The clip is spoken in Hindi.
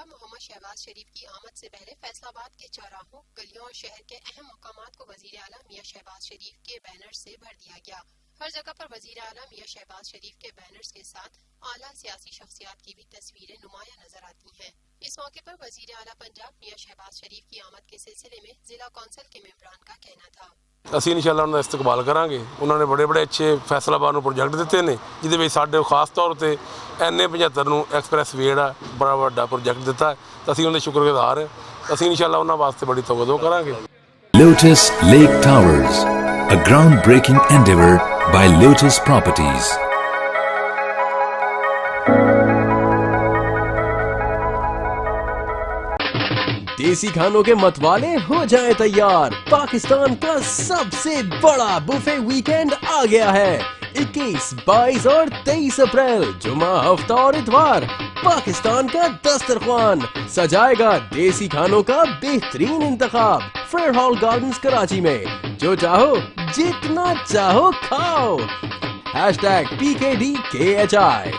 शहबाज शरीफ की आमद से पहले फैसलाबाद के चौराहों गलियों और शहर के अहम मकामात को वजीर आला मियाँ शहबाज शरीफ के बैनर से भर दिया गया हर जगह पर वजीर आला मियाँ शहबाज शरीफ के बैनर्स के साथ आला सियासी शख्सियात की भी तस्वीरें नुमाया नजर आती हैं इस मौके पर वजीर आला पंजाब मियाँ शहबाज शरीफ की आमद के सिलसिले में जिला कौंसिल के मेम्बरान का कहना था ਅਸੀਂ ਇਨਸ਼ਾਅੱਲਾ ਉਹਨਾਂ ਦਾ ਇਸਤਕਬਾਲ ਕਰਾਂਗੇ ਉਹਨਾਂ ਨੇ ਬੜੇ ਬੜੇ ਅੱਛੇ ਫੈਸਲਾਬਾਦ ਨੂੰ ਪ੍ਰੋਜੈਕਟ ਦਿੱਤੇ ਨੇ ਜਿਹਦੇ ਵਿੱਚ ਸਾਡੇ ਖਾਸ ਤੌਰ ਤੇ ਐਨਏ 75 ਨੂੰ ਐਕਸਪ੍ਰੈਸ ਵੇ ਜਿਹੜਾ ਬੜਾ ਵੱਡਾ ਪ੍ਰੋਜੈਕਟ ਦਿੱਤਾ ਹੈ ਤਾਂ ਅਸੀਂ ਉਹਨਾਂ ਦੇ ਸ਼ੁਕਰਗੁਜ਼ਾਰ ਹਾਂ ਅਸੀਂ ਇਨਸ਼ਾਅੱਲਾ ਉਹਨਾਂ ਵਾਸਤੇ ਬੜੀ ਤਵੱਜੋ ਕਰਾਂਗੇ Lotus Lake Towers, a groundbreaking endeavor by Lotus Properties. देसी खानों के मतवाले हो जाएं तैयार पाकिस्तान का सबसे बड़ा बुफे वीकेंड आ गया है 21, 22 और 23 अप्रैल जुमा हफ़्ता और इतवार। पाकिस्तान का दस्तरखान सजाएगा देसी खानों का बेहतरीन इंतखाब फेयर हॉल गार्डन कराची में। जो चाहो जितना चाहो खाओ। Hashtag P K D K H I